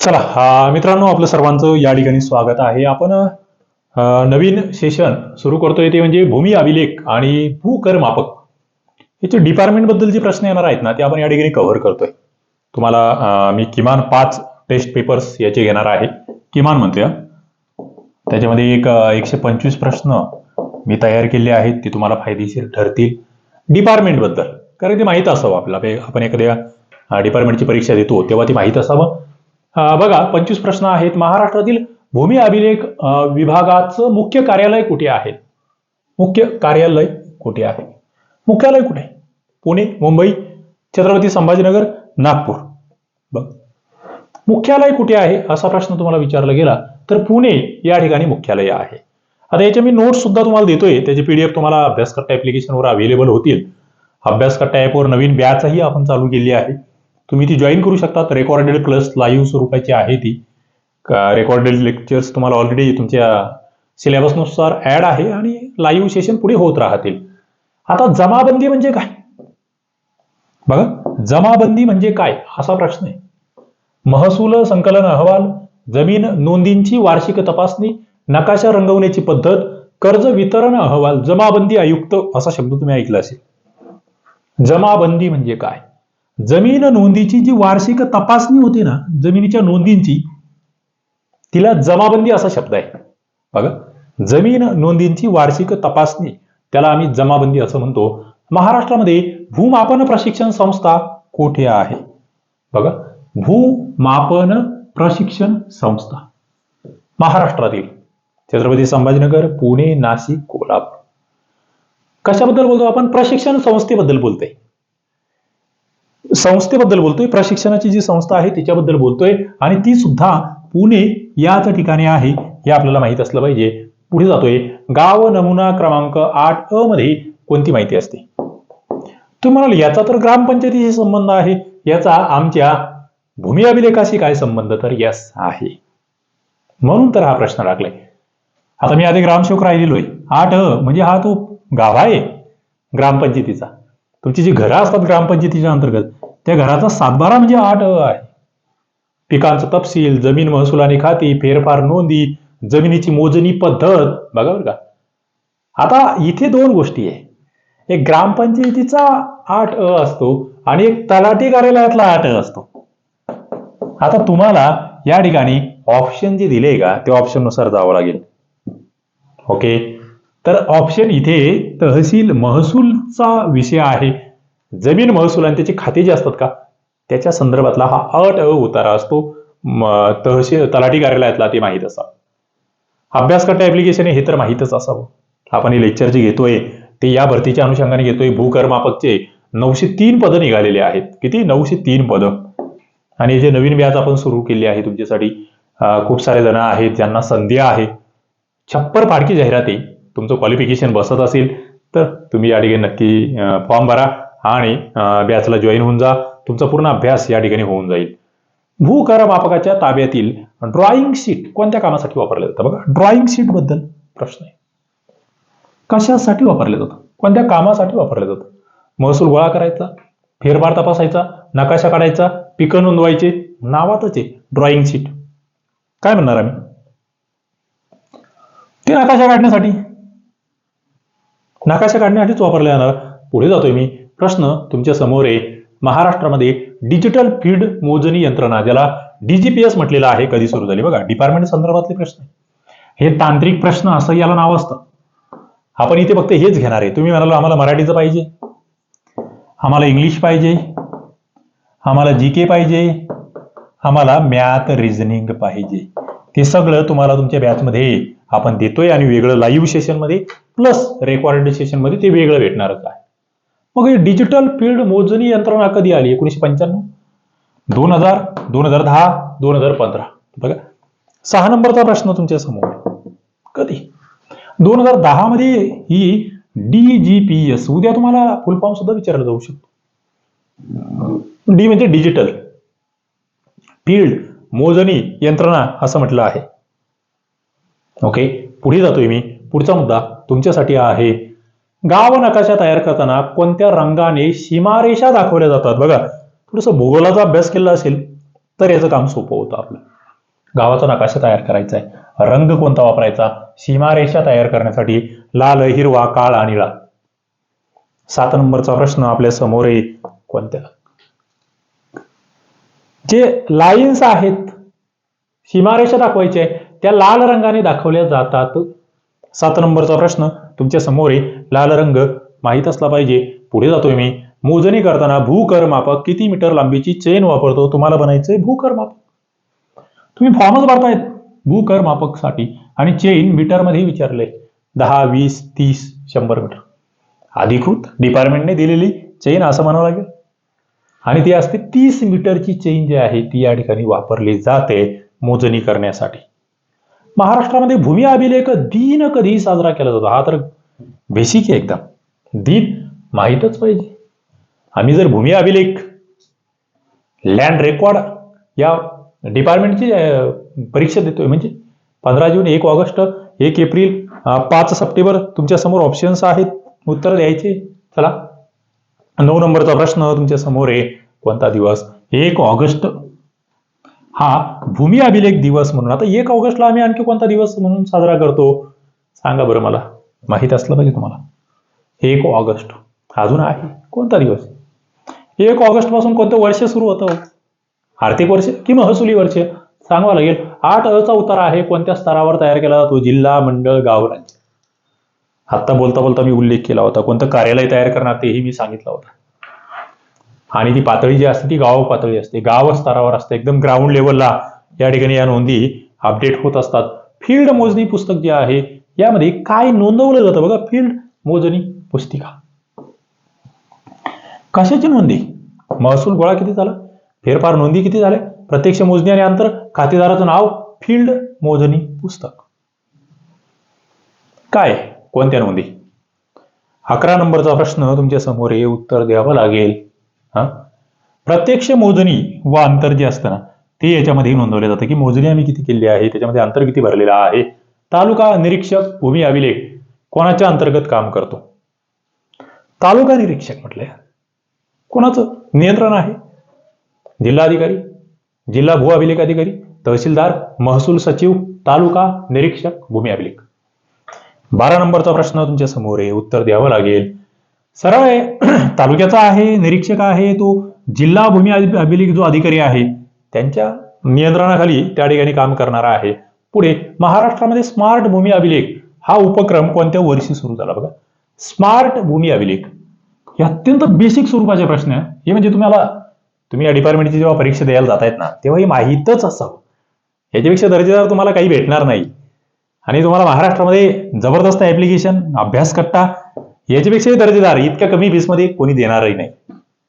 चला हा मित्रांनो आपलं सर्वांचं या ठिकाणी स्वागत आहे. आपण नवीन सेशन सुरू करतोय ते म्हणजे भूमी अभिलेख आणि भूकरमापक याचे डिपार्टमेंटबद्दल जे प्रश्न येणार आहेत ना ते आपण या ठिकाणी कव्हर करतोय. तुम्हाला मी किमान पाच टेस्ट पेपर्स याचे घेणार आहे. किमान म्हणतोय त्याच्यामध्ये एक एकशे पंचवीस प्रश्न मी तयार केले आहेत ते तुम्हाला फायदेशीर ठरतील. डिपार्टमेंटबद्दल. कारण ते माहीत असावं आपल्याला. आपण एखाद्या डिपार्टमेंटची परीक्षा देतो तेव्हा ती माहीत असावं. बघा पंचवीस प्रश्न आहेत. महाराष्ट्रातील भूमी अभिलेख विभागाचं मुख्य कार्यालय कुठे आहे? मुख्य कार्यालय कुठे आहे? मुख्यालय कुठे? आहे पुणे मुंबई छत्रपती संभाजीनगर नागपूर. बघ. मुख्यालय कुठे आहे? असा प्रश्न तुम्हाला विचारला गेला तर पुणे या ठिकाणी मुख्यालय आहे. आता याचे मी नोट्स सुद्धा तुम्हाला देतोय. त्याचे पीडीएफ तुम्हाला अभ्यासकर्ता ऍप्लिकेशनवर अवेलेबल होतील. अभ्यासकर्ता ऍपवर नवीन बॅचही आपण चालू केली आहे. तुम्ही ती जॉईन करू शकता रेकॉर्डेड प्लस लाईव्ह स्वरूपाची आहे ती. रेकॉर्डेड लेक्चर्स तुम्हाला ऑलरेडी तुमच्या सिलेबसनुसार ऍड आहे आणि लाईव्ह सेशन पुढे होत राहतील. आता जमाबंदी म्हणजे काय? बघा जमाबंदी म्हणजे काय? असा प्रश्न आहे. महसूल संकलन अहवाल जमीन नोंदींची वार्षिक तपासणी नकाशा रंगवण्याची पद्धत कर्ज वितरण अहवाल जमाबंदी आयुक्त असा शब्द तुम्ही ऐकला असेल. जमाबंदी म्हणजे काय? जमीन नोंदीची जी वार्षिक तपासणी होते ना जमिनीच्या नोंदींची तिला जमाबंदी असा शब्द आहे. बघा जमीन नोंदींची वार्षिक तपासणी त्याला आम्ही जमाबंदी असं म्हणतो. महाराष्ट्रामध्ये भूमापन प्रशिक्षण संस्था कोठे आहे? बघा भूमापन प्रशिक्षण संस्था महाराष्ट्रातील छत्रपती संभाजीनगर पुणे नाशिक कोल्हापूर. कशाबद्दल बोलतो आपण? प्रशिक्षण संस्थेबद्दल बोलतोय. संस्थेबद्दल बोलतोय. प्रशिक्षणाची जी संस्था आहे तिच्याबद्दल बोलतोय. आणि ती सुद्धा पुणे याच ठिकाणी आहे हे आपल्याला माहीत असलं पाहिजे. पुढे जातोय. गाव नमुना क्रमांक आठ अ मध्ये कोणती माहिती असते? तुम्ही म्हणाल याचा तर ग्रामपंचायतीशी संबंध आहे. याचा आमच्या भूमी अभिलेखाशी काय संबंध? तर यस आहे. म्हणून तर हा प्रश्न लागलाय. आता मी आधी ग्रामसेवक राहिलेलो आहे आठ अ म्हणजे हा तो गाव आहे ग्रामपंचायतीचा. तुमची जी घरं असतात ग्रामपंचायतीच्या अंतर्गत त्या घराचा सातबारा म्हणजे आठ अ आहे. पिकांचं तपशील जमीन महसूल आणि खाती फेरफार नोंदी जमिनीची मोजणी पद्धत बघा बरं का. आता इथे दोन गोष्टी आहे. एक ग्रामपंचायतीचा आठ अ असतो आणि एक तलाठी कार्यालयातला आठ अ असतो. आता तुम्हाला या ठिकाणी ऑप्शन जे दिले का त्या ऑप्शननुसार जावं लागेल. ओके तर ऑप्शन इथे तहसील महसूलचा विषय आहे. जमीन महसूल आणि त्याची खाते जे असतात का त्याच्या संदर्भातला हा अट अ उतारा असतो. तहसील तलाठी कार्यालयातला ते माहीत असावं. अभ्यासकर्ता ऍप्लिकेशन हे तर माहीतच असावं. आपण हे लेक्चर जे घेतोय ते या भरतीच्या अनुषंगाने घेतोय. भूकरमापकचे नऊशे तीन पदं निघालेले आहेत. किती? नऊशे तीन पदं. आणि जे नवीन व्याज आपण सुरू केले आहे तुमच्यासाठी खूप सारे जण आहेत ज्यांना संधी आहे. छप्पर फाडकी जाहिराती. तुमचं क्वालिफिकेशन बसत असेल तर तुम्ही या ठिकाणी नक्की फॉर्म भरा. आणि बॅचला जॉईन होऊन जा. तुमचा पूर्ण अभ्यास या ठिकाणी होऊन जाईल. भूकरमापकाच्या ताब्यातील ड्रॉइंग शीट कोणत्या कामासाठी वापरलं जातं? बघा ड्रॉइंग शीटबद्दल प्रश्न आहे. कशासाठी वापरलं जातं? कोणत्या कामासाठी वापरलं जातं? महसूल गोळा करायचा फेरफार तपासायचा नकाशा काढायचा पिकं नोंदवायचे नावातच आहे ड्रॉइंग शीट काय म्हणणार आम्ही? ते नकाशा काढण्यासाठी. नकाशा काढण्यासाठीच वापरल्या जाणार. पुढे जातोय मी. प्रश्न तुमच्यासमोर आहे. महाराष्ट्रामध्ये डिजिटल फीड मोजणी यंत्रणा ज्याला डीजीपीएस म्हटलेलं आहे कधी सुरू झाली. बघा डिपार्टमेंट संदर्भातले प्रश्न हे तांत्रिक प्रश्न असं याला नाव असतं. आपण इथे फक्त हेच घेणार आहे. तुम्ही म्हणालो आम्हाला मराठीचं पाहिजे. आम्हाला इंग्लिश पाहिजे. आम्हाला जी के पाहिजे. आम्हाला मॅथ रिझनिंग पाहिजे. ते सगळं तुम्हाला तुमच्या बॅचमध्ये आपण देतोय आणि वेगळं लाईव्ह सेशनमध्ये प्लस रेकॉर्डेड सेशनमध्ये ते वेगळं भेटणारच आहे. मग ही डिजिटल फील्ड मोजणी यंत्रणा कधी आली? एकोणीशे पंच्याण्णव? दोन हजार दोन हजार दहा दोन हजार पंधरा. बघा. सहा नंबरचा प्रश्न तुमच्यासमोर. कधी? दोन हजार दहा मध्ये ही डीजीपीएस उद्या तुम्हाला फुलफॉर्म सुद्धा विचारला जाऊ शकतो. डी म्हणजे डिजिटल फील्ड मोजणी यंत्रणा असं म्हटलं आहे. ओके पुढे जातोय मी. पुढचा मुद्दा तुमच्यासाठी आहे. गाव नकाशा तयार करताना कोणत्या रंगाने सीमारेषा दाखवल्या जातात? बघा थोडस भूगोलाचा अभ्यास केला असेल तर याचं काम सोपं होतं आपलं. गावाचा नकाशा तयार करायचा आहे. रंग कोणता वापरायचा? सीमारेषा तयार करण्यासाठी लाल हिरवा काळा निळा. सात नंबरचा प्रश्न आपल्यासमोर आहे. कोणत्या? जे लाईन्स आहेत सीमारेषा दाखवायचे आहे त्या लाल रंगाने दाखवल्या जातात. सात नंबरचा प्रश्न तुमच्यासमोर आहे. लाल रंग माहीत असला पाहिजे. पुढे जातोय मी. मोजणी करताना भूकरमापक किती मीटर लांबीची चेन वापरतो? तुम्हाला बनायचंय भूकर मापक. तुम्ही फॉर्मच भरतायत. भूकर मापकसाठी. आणि चेन मीटरमध्ये विचारले दहा वीस तीस शंभर मीटर. अधिकृत डिपार्टमेंटने दिलेली चेन असं म्हणावं लागेल. आणि ती असते तीस मीटरची चेन जी आहे ती या ठिकाणी वापरली जाते मोजणी करण्यासाठी. महाराष्ट्रामध्ये भूमी अभिलेख दिन कधी साजरा केला जातो? हा तर बेसिक आहे एकदम. दिन माहीतच पाहिजे. आम्ही जर भूमी अभिलेख लँड रेकॉर्ड या डिपार्टमेंटची परीक्षा देतोय. म्हणजे पंधरा जून एक ऑगस्ट एक एप्रिल पाच सप्टेंबर तुमच्यासमोर ऑप्शन्स आहेत. उत्तर द्यायचे. चला. नऊ नंबरचा प्रश्न तुमच्यासमोर आहे. कोणता दिवस? एक ऑगस्ट. हा भूमी अभिलेख दिवस म्हणून. आता एक ऑगस्टला आम्ही आणखी कोणता दिवस म्हणून साजरा करतो? सांगा बरं मला. माहीत असलं पाहिजे तुम्हाला. एक ऑगस्ट. अजून आहे? कोणता दिवस? एक ऑगस्टपासून कोणतं वर्ष सुरू होतं? आर्थिक वर्ष कि महसुली वर्ष? सांगावं लागेल. आठ अचा उतारा आहे. कोणत्या स्तरावर तयार केला जातो? जिल्हा मंडळ गाव राज्य. आत्ता बोलता बोलता मी उल्लेख केला होता. कोणतं कार्यालय तयार करणार तेही मी सांगितलं होतं. आणि ती पातळी जी असते ती गाव पातळी असते. गाव स्तरावर असते. एकदम ग्राउंड लेवलला या ठिकाणी या नोंदी अपडेट होत असतात. फील्ड मोजणी पुस्तक जे आहे यामध्ये काय नोंदवलं जातं बघा? फील्ड मोजणी पुस्तिका. कशाची नोंदी? महसूल गोळा किती झाला? फेरफार नोंदी किती झाल्या? प्रत्यक्ष मोजणी आणि अंतर खातेदाराचं नाव फील्ड मोजणी पुस्तक. काय? कोणत्या नोंदी? अकरा नंबरचा प्रश्न तुमच्यासमोर हे उत्तर द्यावं लागेल. हा? प्रत्यक्ष मोजणी व अंतर जे असतं ना ते याच्यामध्ये नोंदवलं जातं की मोजणी आम्ही किती केली आहे त्याच्यामध्ये अंतर किती भरलेलं आहे. तालुका निरीक्षक भूमी अभिलेख कोणाच्या अंतर्गत काम करतो? तालुका निरीक्षक म्हटलंय. कोणाचं? नियंत्रण आहे. जिल्हाधिकारी जिल्हा भू अभिलेख अधिकारी तहसीलदार महसूल सचिव तालुका निरीक्षक भूमी अभिलेख. बारा नंबरचा प्रश्न तुमच्यासमोर आहे. उत्तर द्यावं लागेल. सरळ आहे. तालुक्याचा आहे निरीक्षक आहे तो जिल्हा भूमी अभिलेख जो अधिकारी आहे त्यांच्या नियंत्रणाखाली त्या ठिकाणी काम करणारा आहे. पुढे महाराष्ट्रामध्ये स्मार्ट भूमी अभिलेख हा उपक्रम कोणत्या वर्षी सुरू झाला बघा? स्मार्ट भूमी अभिलेख. हे अत्यंत बेसिक स्वरूपाचे प्रश्न हे म्हणजे तुम्हाला तुम्ही या डिपार्टमेंटची जेव्हा परीक्षा द्यायला जातायत ना तेव्हा हे माहीतच असावं. याच्यापेक्षा दर्जेदार तुम्हाला काही भेटणार नाही. आणि तुम्हाला महाराष्ट्रामध्ये जबरदस्त ऍप्लिकेशन अभ्यासकट्टा याच्यापेक्षाही दर्जेदार इतक्या कमी फीसमध्ये कोणी देणारही नाही.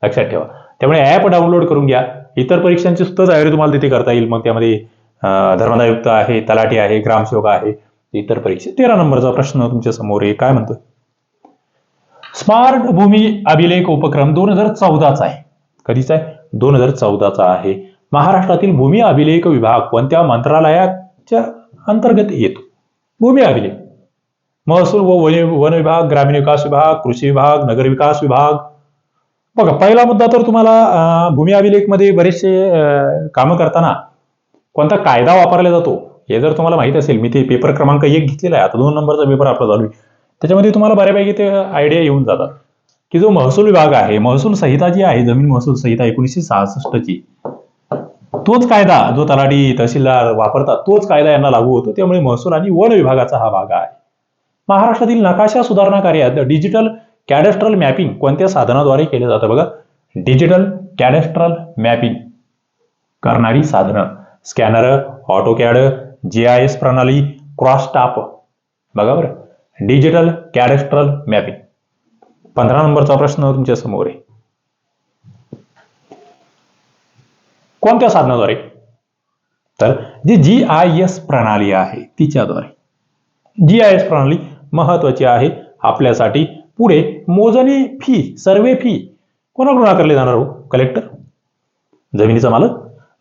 लक्षात ठेवा. त्यामुळे ऍप डाउनलोड करून घ्या. इतर परीक्षांची सुद्धा तयारी तुम्हाला तिथे करता येईल. मग त्यामध्ये धर्मदायुक्त आहे तलाठी आहे ग्रामसेवक आहे इतर परीक्षा. तेरा नंबरचा प्रश्न तुमच्यासमोर आहे. काय म्हणतो स्मार्ट भूमी अभिलेख उपक्रम दोन हजार चौदाचा आहे. कधीचा आहे? दोन हजार चौदाचा आहे. महाराष्ट्रातील भूमी अभिलेख विभाग कोणत्या मंत्रालयाच्या अंतर्गत येतो? भूमी अभिलेख. महसूल व वन विभाग ग्रामीण विकास विभाग कृषी विभाग नगर विकास विभाग. बघा पहिला मुद्दा तर तुम्हाला भूमी अभिलेखमध्ये बरेचसे अं, कामं करताना कोणता कायदा वापरला जातो हे जर तुम्हाला माहीत असेल मी ते पेपर क्रमांक एक घेतलेला आहे आता दोन नंबरचा पेपर आपला चालू आहे. त्याच्यामध्ये तुम्हाला बऱ्यापैकी ते आयडिया येऊन जातात की जो महसूल विभाग आहे महसूल संहिता जी आहे जमीन महसूल संहिता एकोणीसशे सहासष्टची तोच कायदा जो तलाठी तहसीलदार वापरतात तोच कायदा यांना लागू होतो. त्यामुळे महसूल आणि वन विभागाचा हा भाग आहे. महाराष्ट्रातील नकाशा सुधारणा कार्यात डिजिटल कॅडेस्ट्रल मॅपिंग कोणत्या साधनाद्वारे केलं जातं बघा? डिजिटल कॅडेस्ट्रल मॅपिंग करणारी साधनं. Scanner AutoCAD G I S प्रणाली क्रॉस टाप बघा बरं. डिजिटल कॅडेस्ट्रल मॅपिंग पंधरा नंबरचा प्रश्न तुमच्यासमोर आहे. कोणत्या साधनाद्वारे? तर जी जी आय एस प्रणाली आहे तिच्याद्वारे. जी आय एस प्रणाली महत्वाची आहे. आपल्यासाठी पुढे मोजणी फी सर्वे फी कोणाकडून आकारले जाणार हो कलेक्टर जमिनीचा मालक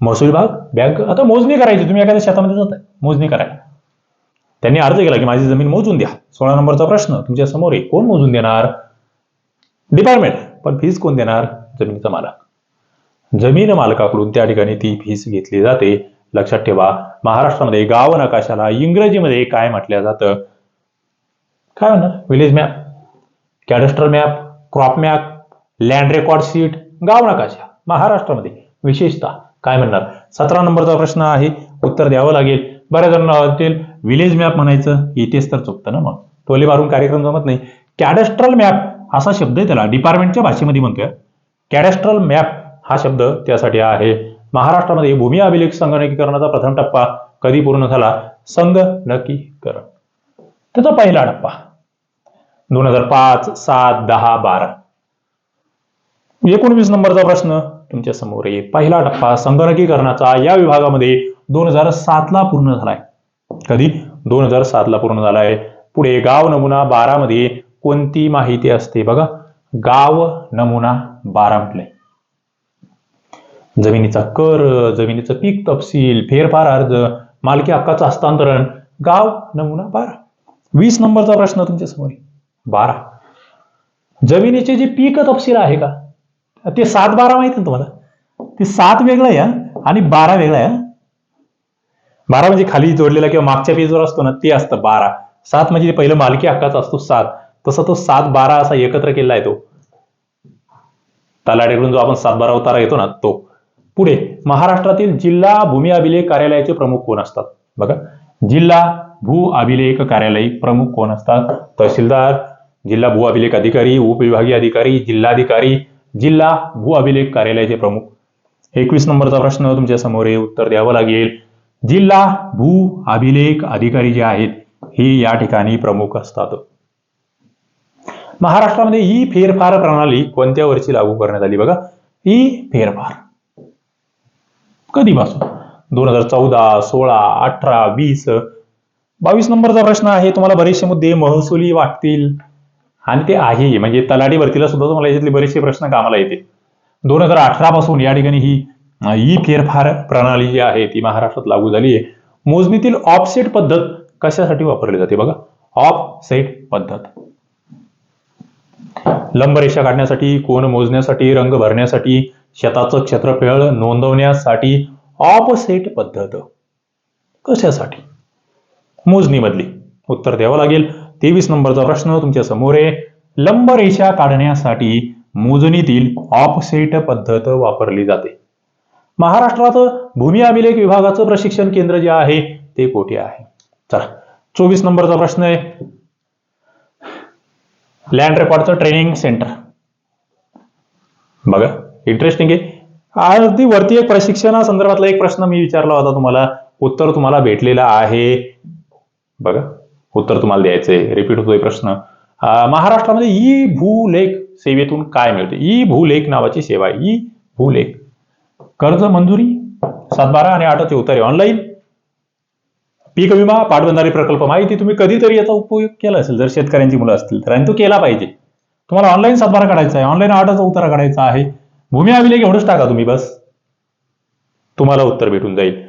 महसूल विभाग बँक आता मोजणी करायची तुम्ही एखाद्या शेतामध्ये जाताय मोजणी करायला. त्यांनी अर्ज केला की माझी जमीन मोजून द्या. सोळा नंबरचा प्रश्न तुमच्यासमोर आहे कोण मोजून देणार? डिपार्टमेंट पण फीज कोण देणार? जमिनीचा मालक. जमीन मालकाकडून त्या ठिकाणी ती फीस घेतली जाते. लक्षात ठेवा महाराष्ट्रामध्ये गाव नकाशाला इंग्रजीमध्ये काय म्हटलं जातं? काय म्हणणार village map cadastre map crop map land record sheet गाव नकाशा महाराष्ट्रामध्ये विशेषतः काय म्हणणार? सतरा नंबरचा प्रश्न आहे उत्तर द्यावं लागेल. बऱ्याच जणांना वाटेल विलेज मॅप म्हणायचं इथेच तर चुकतं ना मग. टोले मारून कार्यक्रम जमत नाही. कॅडस्ट्रल मॅप असा शब्द आहे त्याला डिपार्टमेंटच्या भाषेमध्ये म्हणतोय. कॅडस्ट्रल मॅप हा शब्द त्यासाठी आहे. महाराष्ट्रामध्ये भूमी अभिलेख संगणकीकरणाचा प्रथम टप्पा कधी पूर्ण झाला? संगणकीकरण. त्याचा पहिला टप्पा. दोन हजार पाच सात दहा बारा. एकोणवीस नंबरचा प्रश्न. तुमच्यासमोर आहे पहिला टप्पा संगणकीकरणाचा या विभागामध्ये दोन हजार सातला पूर्ण झालाय. कधी? दोन हजार सातला पूर्ण झालाय. पुढे गाव नमुना बारा मध्ये कोणती माहिती असते बघा? गाव नमुना बारा म्हटलंय. जमिनीचा कर जमिनीचं पीक तपशील फेरफार अर्ज मालकी हक्काचं हस्तांतरण गाव नमुना बारा. वीस नंबरचा प्रश्न तुमच्यासमोर बारा. जमिनीचे जे पीक तपशील आहे का? ते सात बारा माहिती ना तुम्हाला? ते सात वेगळं आहे आणि बारा वेगळं आहे बारा म्हणजे खाली जोडलेला किंवा मागच्या पेजवर असतो ना ते असतं बारा. सात म्हणजे पहिलं मालकी हक्काचा असतो सात. तसा तो सात बारा असा एकत्र केला आहे तो. तलाट्याकडून जो आपण सात बारा उतारा येतो ना तो. पुढे महाराष्ट्रातील जिल्हा भूमी अभिलेख कार्यालयाचे प्रमुख कोण असतात? बघा. जिल्हा भू अभिलेख कार्यालय प्रमुख कोण असतात? तहसीलदार जिल्हा भू अभिलेख अधिकारी उपविभागीय अधिकारी जिल्हाधिकारी जिल्हा भू अभिलेख कार्यालयाचे प्रमुख. एकवीस नंबरचा प्रश्न तुमच्यासमोर हे उत्तर द्यावं लागेल. जिल्हा भू अभिलेख अधिकारी जे आहेत हे या ठिकाणी प्रमुख असतात. महाराष्ट्रामध्ये ही फेरफार प्रणाली कोणत्या वर्षी लागू करण्यात आली बघा? ही फेरफार. कधीपासून? दोन हजार चौदा सोळा अठरा वीस बावीस नंबरचा प्रश्न आहे तुम्हाला बरेचसे मुद्दे महसुली वाटतील. आणि ते आहे म्हणजे तलाठी भरतीला सुद्धा तुम्हाला याच्यातले बरेचसे प्रश्न कामाला येते दोन हजार अठरा पासून या ठिकाणी ही ई फेरफार प्रणाली जी आहे ती महाराष्ट्रात लागू झाली आहे. मोजणीतील ऑफसेट पद्धत कशासाठी वापरली जाते बघा. ऑफ सेट पद्धत लंबरेषा काढण्यासाठी कोण मोजण्यासाठी रंग भरण्यासाठी शेताचं क्षेत्रफळ नोंदवण्यासाठी ऑफसेट पद्धत. कशासाठी? मोजणीमधली. उत्तर द्यावं लागेल. तेवीस नंबरचा प्रश्न तुमच्यासमोर आहे. लंबरेषा काढण्यासाठी मोजणीतील ऑफसेट पद्धत वापरली जाते. महाराष्ट्रात भूमी अभिलेख विभागाचं प्रशिक्षण केंद्र जे आहे ते कोठे आहे? चला चोवीस नंबरचा प्रश्न आहे. लँड रेकॉर्डचं ट्रेनिंग सेंटर बघा इंटरेस्टिंग आहे. अगदी वरती एक प्रशिक्षणासंदर्भातला एक प्रश्न मी विचारला होता तुम्हाला. उत्तर तुम्हाला भेटलेलं आहे. बघा उत्तर तुम्हाला द्यायचंय. रिपीट होतोय प्रश्न. महाराष्ट्रामध्ये ई भूलेख सेवेतून काय मिळते? ई भूलेख नावाची सेवा आहे. ई भूलेख कर्ज मंजुरी सातबारा आणि आठचे उतारे ऑनलाईन पीक विमा पाटबंधारे प्रकल्प माहिती तुम्ही कधीतरी याचा उपयोग केला असेल. जर शेतकऱ्यांची मुलं असतील तर. आणि तो केला पाहिजे. तुम्हाला ऑनलाईन सातबारा काढायचा आहे. ऑनलाईन आठाचा उतारा काढायचा आहे. भूमी अभिलेख एवढंच टाका तुम्ही बस. तुम्हाला उत्तर भेटून जाईल.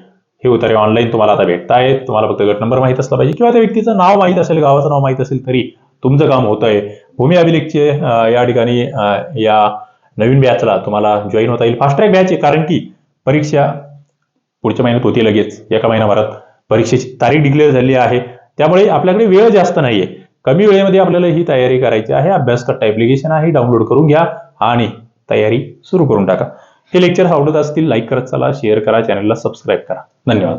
हे उतारे ऑनलाईन तुम्हाला आता भेटतायत तुम्हाला फक्त गट नंबर माहीत असला पाहिजे किंवा त्या व्यक्तीचं नाव माहीत असेल गावाचं नाव माहीत असेल तरी तुमचं काम होत आहे. भूमी अभिलेखचे या ठिकाणी या नवीन बॅचला तुम्हाला जॉईन होता येईल. फास्ट ट्रॅक बॅच आहे कारण की परीक्षा पुढच्या महिन्यात होती लगेच. एका महिन्याभरात परीक्षेची तारीख डिक्लेअर झाली आहे. त्यामुळे आपल्याकडे वेळ जास्त नाहीये. कमी वेळेमध्ये आपल्याला ही तयारी करायची आहे. अभ्यास करता ऍप्लिकेशन आहे डाउनलोड करून घ्या आणि तयारी सुरू करून टाका. हे लेक्चर आवडत असतील लाईक करत चला शेअर करा चॅनलला सबस्क्राईब करा. धन्यवाद.